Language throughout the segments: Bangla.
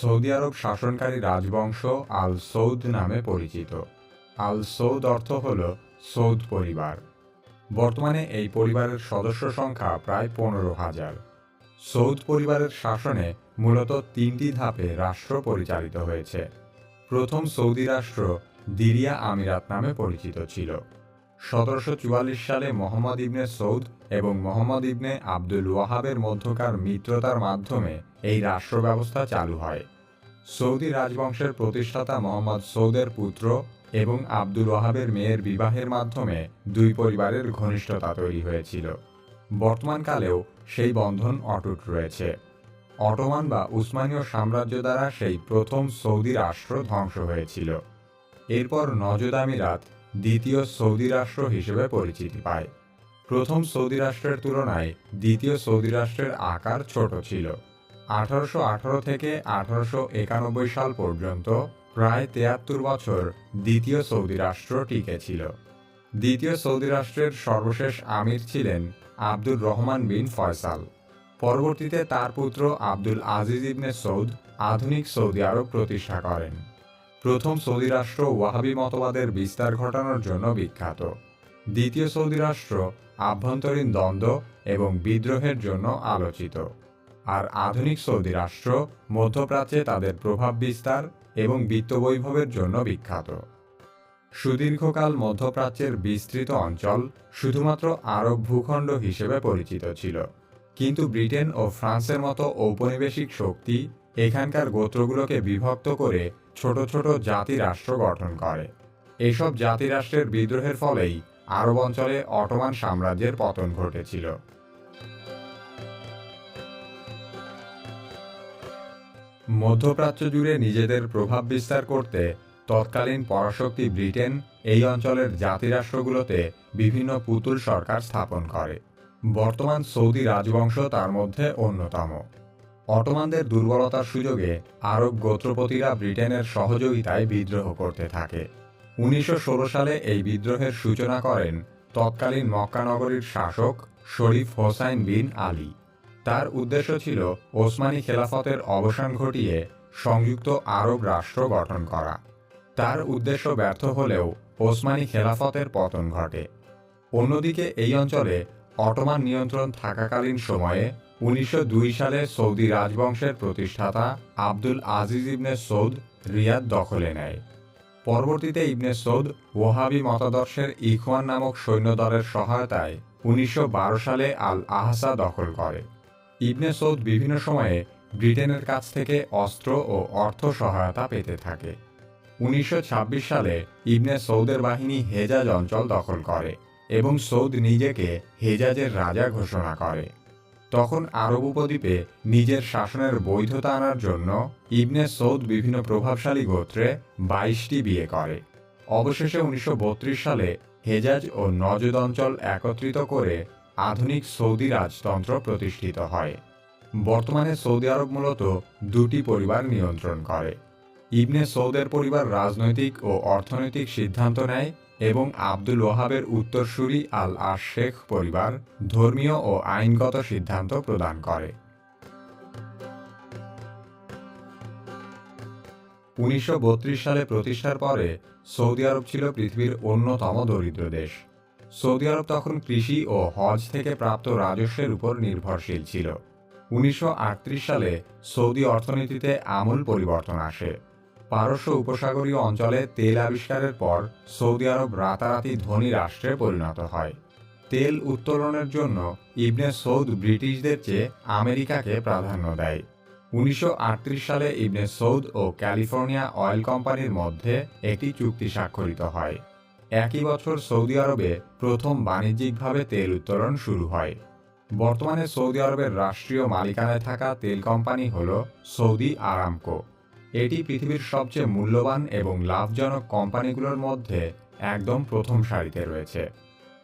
সৌদি আরব শাসনকারী রাজবংশ আল সৌদ নামে পরিচিত। আল সৌদ অর্থ হল সৌদ পরিবার। বর্তমানে এই পরিবারের সদস্য সংখ্যা প্রায় পনেরো হাজার। সৌদ পরিবারের শাসনে মূলত তিনটি ধাপে রাষ্ট্র পরিচালিত হয়েছে। প্রথম সৌদি রাষ্ট্র দিরিয়া আমিরাত নামে পরিচিত ছিল। সতেরোশো চুয়াল্লিশ সালে মোহাম্মদ ইবনে সৌদ এবং মোহাম্মদ ইবনে আব্দুল ওয়াহাবের মধ্যকার মিত্রতার মাধ্যমে এই রাষ্ট্র ব্যবস্থা চালু হয়। সৌদি রাজবংশের প্রতিষ্ঠাতা মোহাম্মদ সৌদের পুত্র এবং আব্দুল ওয়াহাবের মেয়ের বিবাহের মাধ্যমে দুই পরিবারের ঘনিষ্ঠতা তৈরি হয়েছিল। বর্তমানকালেও সেই বন্ধন অটুট রয়েছে। অটোমান বা উসমানীয় সাম্রাজ্য দ্বারা সেই প্রথম সৌদি রাষ্ট্র ধ্বংস হয়েছিল। এরপর নজদ আমিরাত দ্বিতীয় সৌদি রাষ্ট্র হিসেবে পরিচিতি পায়। প্রথম সৌদি রাষ্ট্রের তুলনায় দ্বিতীয় সৌদি রাষ্ট্রের আকার ছোট ছিল। আঠারোশো আঠারো থেকে আঠারোশো একানব্বই সাল পর্যন্ত প্রায় তেয়াত্তর বছর দ্বিতীয় সৌদি রাষ্ট্র টিকে ছিল। দ্বিতীয় সৌদি রাষ্ট্রের সর্বশেষ আমির ছিলেন আব্দুর রহমান বিন ফয়সাল। পরবর্তীতে তার পুত্র আব্দুল আজিজ ইবনে সৌদ আধুনিক সৌদি আরব প্রতিষ্ঠা করেন। প্রথম সৌদি রাষ্ট্র ওয়াহাবি মতবাদের বিস্তার ঘটানোর জন্য বিখ্যাত। দ্বিতীয় সৌদি রাষ্ট্র আভ্যন্তরীণ দ্বন্দ্ব এবং বিদ্রোহের জন্য আলোচিত। আর আধুনিক সৌদি রাষ্ট্র মধ্যপ্রাচ্যে তাদের প্রভাব বিস্তার এবং বিত্তবৈভবের জন্য বিখ্যাত। সুদীর্ঘকাল মধ্যপ্রাচ্যের বিস্তৃত অঞ্চল শুধুমাত্র আরব ভূখণ্ড হিসেবে পরিচিত ছিল। কিন্তু ব্রিটেন ও ফ্রান্সের মতো ঔপনিবেশিক শক্তি এখানকার গোত্রগুলোকে বিভক্ত করে ছোট ছোট জাতি রাষ্ট্র গঠন করে। এইসব জাতি রাষ্ট্রের বিদ্রোহের ফলেই আরব অঞ্চলে অটোমান সাম্রাজ্যের পতন ঘটেছিল। মধ্যপ্রাচ্য জুড়ে নিজেদের প্রভাব বিস্তার করতে তৎকালীন পরাশক্তি ব্রিটেন এই অঞ্চলের জাতিরাষ্ট্রগুলোতে বিভিন্ন পুতুল সরকার স্থাপন করে। বর্তমান সৌদি রাজবংশ তার মধ্যে অন্যতম। অটোমানদের দুর্বলতার সুযোগে আরব গোত্রপতিরা ব্রিটেনের সহযোগিতায় বিদ্রোহ করতে থাকে। উনিশশো ষোলো সালে এই বিদ্রোহের সূচনা করেন তৎকালীন মক্কানগরীর শাসক শরীফ হোসাইন বিন আলী। তার উদ্দেশ্য ছিল ওসমানী খেলাফতের অবসান ঘটিয়ে সংযুক্ত আরব রাষ্ট্র গঠন করা। তার উদ্দেশ্য ব্যর্থ হলেও ওসমানী খেলাফতের পতন ঘটে। অন্যদিকে এই অঞ্চলে অটোমান নিয়ন্ত্রণ থাকাকালীন সময়ে উনিশশো দুই সালে সৌদি রাজবংশের প্রতিষ্ঠাতা আব্দুল আজিজ ইবনে সৌদ রিয়াদ দখলে নেয়। পরবর্তীতে ইবনে সৌদ ওহাবি মতাদর্শের ইখওয়ান নামক সৈন্যদলের সহায়তায় উনিশশো বারো সালে আল আহসা দখল করে। ইবনে সৌদ বিভিন্ন সময়ে ব্রিটেনের কাছ থেকে অস্ত্র ও অর্থ সহায়তা পেতে থাকে। উনিশশো ছাব্বিশ সালে ইবনে সৌদের বাহিনী হেজাজ অঞ্চল দখল করে এবং সৌদ নিজেকে হেজাজের রাজা ঘোষণা করে। তখন আরব উপদ্বীপে নিজের শাসনের বৈধতা আনার জন্য ইবনে সৌদ বিভিন্ন প্রভাবশালী গোত্রে বাইশটি বিয়ে করে। অবশেষে উনিশশো বত্রিশ সালে হেজাজ ও নজদ অঞ্চল একত্রিত করে আধুনিক সৌদি রাজতন্ত্র প্রতিষ্ঠিত হয়। বর্তমানে সৌদি আরব মূলত দুটি পরিবার নিয়ন্ত্রণ করে। ইবনে সৌদের পরিবার রাজনৈতিক ও অর্থনৈতিক সিদ্ধান্ত নেয় এবং আব্দুল ওহাবের উত্তরসূরি আল আর শেখ পরিবার ধর্মীয় ও আইনগত সিদ্ধান্ত প্রদান করে। উনিশশো বত্রিশ সালে প্রতিষ্ঠার পরে সৌদি আরব ছিল পৃথিবীর অন্যতম দরিদ্র দেশ। সৌদি আরব তখন কৃষি ও হজ থেকে প্রাপ্ত রাজস্বের উপর নির্ভরশীল ছিল। উনিশশো আটত্রিশ সালে সৌদি অর্থনীতিতে আমূল পরিবর্তন আসে। পারস্য উপসাগরীয় অঞ্চলে তেল আবিষ্কারের পর সৌদি আরব রাতারাতি ধনী রাষ্ট্রে পরিণত হয়। তেল উত্তোলনের জন্য ইবনে সৌদ ব্রিটিশদের চেয়ে আমেরিকাকে প্রাধান্য দেয়। উনিশশো আটত্রিশ সালে ইবনে সৌদ ও ক্যালিফোর্নিয়া অয়েল কোম্পানির মধ্যে একটি চুক্তি স্বাক্ষরিত হয়। একই বছর সৌদি আরবে প্রথম বাণিজ্যিকভাবে তেল উত্তোলন শুরু হয়। বর্তমানে সৌদি আরবের রাষ্ট্রীয় মালিকানায় থাকা তেল কোম্পানি হল সৌদি আরামকো। এটি পৃথিবীর সবচেয়ে মূল্যবান এবং লাভজনক কোম্পানিগুলোর মধ্যে একদম প্রথম সারিতে রয়েছে।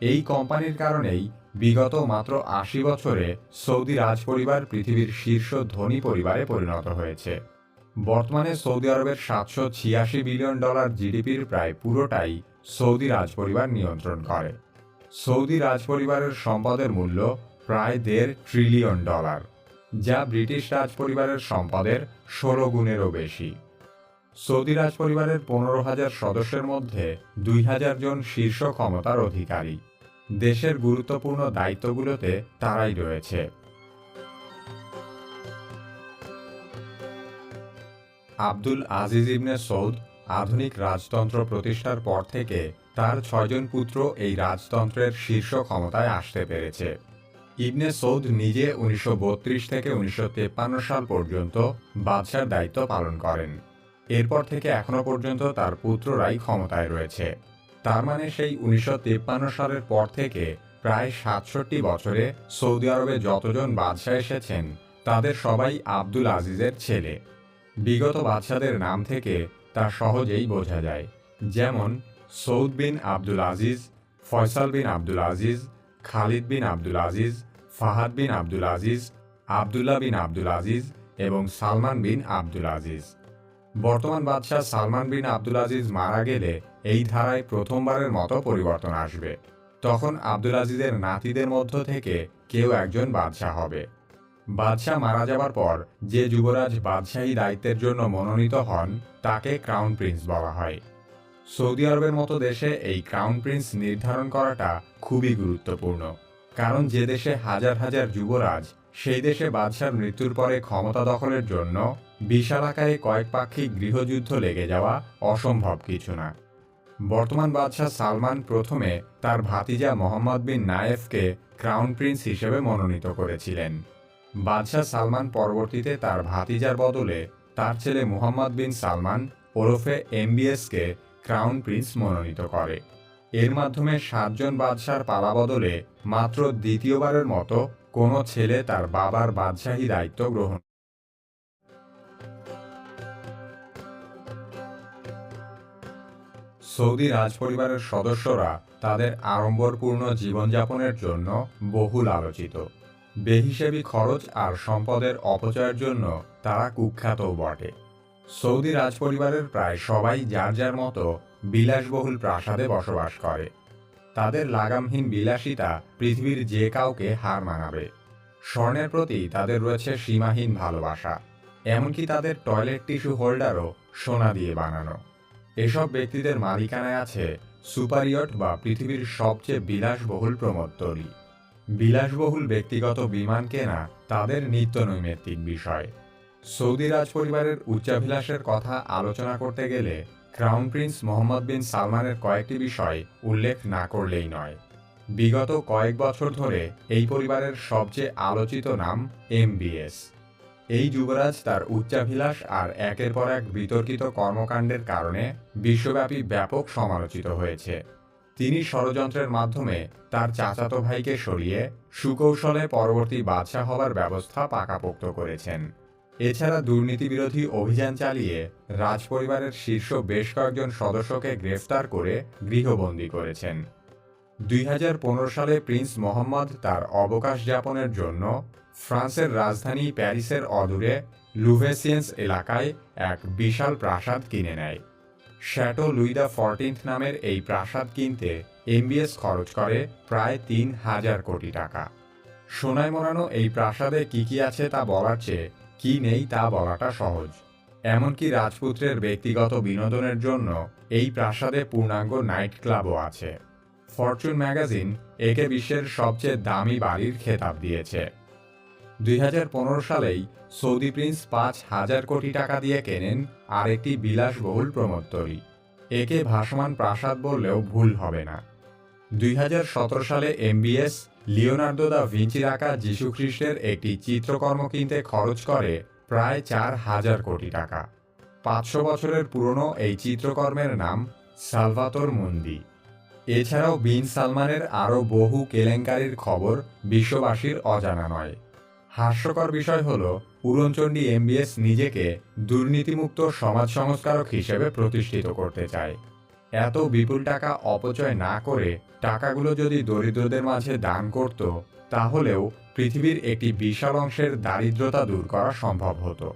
এই কোম্পানির কারণেই বিগত মাত্র আশি বছরে সৌদি রাজপরিবার পৃথিবীর শীর্ষ ধনী পরিবারে পরিণত হয়েছে। বর্তমানে সৌদি আরবের সাতশো ছিয়াশি বিলিয়ন ডলার জিডিপির প্রায় পুরোটাই সৌদি রাজপরিবার নিয়ন্ত্রণ করে। সৌদি রাজপরিবারের সম্পদের মূল্য প্রায় দেড় ট্রিলিয়ন ডলার। যা ব্রিটিশ রাজ পরিবারের সম্পদের ষোলো গুণেরও বেশি। সৌদি রাজ পরিবারের পনেরো হাজার সদস্যের মধ্যে দুই হাজার জন শীর্ষ ক্ষমতার অধিকারী। দেশের গুরুত্বপূর্ণ দায়িত্বগুলোতে তারাই রয়েছে। আব্দুল আজিজ ইবনে সৌদ আধুনিক রাজতন্ত্র প্রতিষ্ঠার পর থেকে তার ছয়জন পুত্র এই রাজতন্ত্রের শীর্ষ ক্ষমতায় আসতে পেরেছে। ইবনে সৌদ নিজে উনিশশো বত্রিশ থেকে উনিশশো সাল পর্যন্ত বাদশার দায়িত্ব পালন করেন। এরপর থেকে এখনও পর্যন্ত তার পুত্ররাই ক্ষমতায় রয়েছে। তার মানে সেই উনিশশো সালের পর থেকে প্রায় সাতষট্টি বছরে সৌদি আরবে যতজন বাদশাহ এসেছেন, তাদের সবাই আব্দুল আজিজের ছেলে। বিগত বাদশাদের নাম থেকে তা সহজেই বোঝা যায়। যেমন সৌদ বিন আব্দুল আজিজ, ফয়সাল বিন আব্দুল আজিজ, খালিদ বিন আব্দুল আজিজ ফাহাদ বিন আব্দুল আজিজ, আবদুল্লাহ বিন আব্দুল আজিজ এবং সালমান বিন আব্দুল আজিজ। বর্তমান বাদশাহ সালমান বিন আব্দুল আজিজ মারা গেলে এই ধারায় প্রথমবারের মতো পরিবর্তন আসবে। তখন আব্দুল আজিজের নাতিদের মধ্য থেকে কেউ একজন বাদশাহ হবে। বাদশাহ মারা যাবার পর যে যুবরাজ বাদশাহী দায়িত্বের জন্য মনোনীত হন, তাকে ক্রাউন প্রিন্স বলা হয়। সৌদি আরবের মতো দেশে এই ক্রাউন প্রিন্স নির্ধারণ করাটা খুবই গুরুত্বপূর্ণ। কারণ যে দেশে হাজার হাজার যুবরাজ, সেই দেশে বাদশার মৃত্যুর পরে ক্ষমতা দখলের জন্য বিশাল কয়েক পাক্ষিক গৃহযুদ্ধ লেগে যাওয়া অসম্ভব কিছু না। বর্তমান বাদশাহ সালমান প্রথমে তার ভাতিজা মোহাম্মদ বিন নায়েফকে ক্রাউন প্রিন্স হিসেবে মনোনীত করেছিলেন। বাদশাহ সালমান পরবর্তীতে তার ভাতিজার বদলে তার ছেলে মুহাম্মদ বিন সালমান ওরফে এমবিএসকে ক্রাউন প্রিন্স মনোনীত করে। এর মাধ্যমে সাতজন বাদশার পালা বদলে মাত্র দ্বিতীয়বারের মতো কোনো ছেলে তার বাবার বাদশাহী দায়িত্ব গ্রহণ সৌদি রাজপরিবারের সদস্যরা তাদের আড়ম্বরপূর্ণ জীবনযাপনের জন্য বহুল আলোচিত। বেহিসেবি খরচ আর সম্পদের অপচয়ের জন্য তারা কুখ্যাতও বটে। সৌদি রাজপরিবারের প্রায় সবাই যার যার মতো বিলাসবহুল প্রাসাদে বসবাস করে। তাদের লাগামহীন বিলাসিতা পৃথিবীর যে কাউকে হার মানাবে। স্বর্ণের প্রতি তাদের রয়েছে সীমাহীন ভালোবাসা, এমনকি তাদের টয়লেট টিস্যু হোল্ডারও সোনা দিয়ে বানানো। এসব ব্যক্তিদের মালিকানায় আছে সুপারিয়ট বা পৃথিবীর সবচেয়ে বিলাসবহুল প্রমোত্তরী বিলাসবহুল ব্যক্তিগত বিমান কেনা তাদের নিত্য নৈমিত্তিক বিষয়। সৌদি রাজ পরিবারের উচ্চাভিলাষের কথা আলোচনা করতে গেলে ক্রাউন প্রিন্স মোহাম্মদ বিন সালমানের কয়েকটি বিষয় উল্লেখ না করলেই নয়। বিগত কয়েক বছর ধরে এই পরিবারের সবচেয়ে আলোচিত নাম এমবিএস এই যুবরাজ তার উচ্চাভিলাষ আর একের পর এক বিতর্কিত কর্মকাণ্ডের কারণে বিশ্বব্যাপী ব্যাপক সমালোচিত হয়েছে। তিনি ষড়যন্ত্রের মাধ্যমে তার চাচাতো ভাইকে সরিয়ে সুকৌশলে পরবর্তী বাদশাহ হবার ব্যবস্থা পাকাপোক্ত করেছেন। এছাড়া দুর্নীতি বিরোধী অভিযান চালিয়ে রাজপরিবারের শীর্ষ বেশ কয়েকজন সদস্যকে গ্রেফতার করে গৃহবন্দী করেছেন। দুই হাজার পনেরো সালে প্রিন্স মোহাম্মদ তার অবকাশ যাপনের জন্য ফ্রান্সের রাজধানী প্যারিসের অদূরে লুভেসিয়েন্স এলাকায় এক বিশাল প্রাসাদ কিনে নেয়। শ্যাটো লুই দ্য ফরটিন্থ নামের এই প্রাসাদ কিনতে এমবিএস খরচ করে প্রায় তিন হাজার কোটি টাকা। সোনায় মোড়ানো এই প্রাসাদে কি কি আছে তা বলার চেয়ে কি নেই তা বলাটা সহজ। এমনকি রাজপুত্রের ব্যক্তিগত বিনোদনের জন্য এই প্রাসাদে পূর্ণাঙ্গ নাইট ক্লাবও আছে। ফরচুন ম্যাগাজিন একে বিশ্বের সবচেয়ে দামি বাড়ির খেতাব দিয়েছে। দুই হাজার পনেরো সালেই সৌদি প্রিন্স পাঁচ হাজার কোটি টাকা দিয়ে কেনেন আরেকটি বিলাসবহুল প্রমোত্তরী একে ভাসমান প্রাসাদ বললেও ভুল হবে না। দুই হাজার সতেরো সালে এমবিএস লিওনার্দো দা ভিঞ্চির আঁকা যীশুখ্রিস্টের একটি চিত্রকর্ম কিনতে খরচ করে প্রায় চার হাজার কোটি টাকা। পাঁচশো বছরের পুরনো এই চিত্রকর্মের নাম সালভাতোর মন্দি এছাড়াও বিন সালমানের আরও বহু কেলেঙ্কারির খবর বিশ্ববাসীর অজানা নয়। হাস্যকর বিষয় হল পুরনচণ্ডী এমবিএস নিজেকে দুর্নীতিমুক্ত সমাজ সংস্কারক হিসেবে প্রতিষ্ঠিত করতে চায়। এত বিপুল টাকা অপচয় না করে টাকাগুলো যদি দরিদ্রদের মাঝে দান করত, তাহলেও পৃথিবীর একটি বিশাল অংশের দারিদ্রতা দূর করা সম্ভব হতো।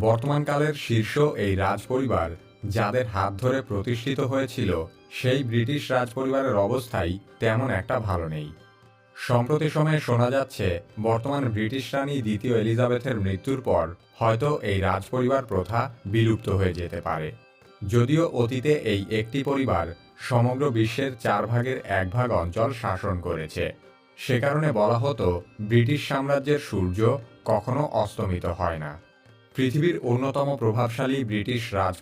বর্তমানকালের শীর্ষ এই রাজপরিবার, যাদের হাত ধরে প্রতিষ্ঠিত হয়েছিল, সেই ব্রিটিশ রাজপরিবারের অবস্থাই তেমন একটা ভালো নেই। সম্প্রতি সময়ে শোনা যাচ্ছে, বর্তমান ব্রিটিশ রানী দ্বিতীয় এলিজাবেথের মৃত্যুর পর হয়তো এই রাজপরিবার প্রথা বিলুপ্ত হয়ে যেতে পারে। যদিও অতীতে এই একটি পরিবার সমগ্র বিশ্বের চার ভাগের এক ভাগ অঞ্চল শাসন করেছে। সে কারণে বলা হতো, ব্রিটিশ সাম্রাজ্যের সূর্য কখনো অস্তমিত হয় না। পৃথিবীর অন্যতম প্রভাবশালী ব্রিটিশ রাজ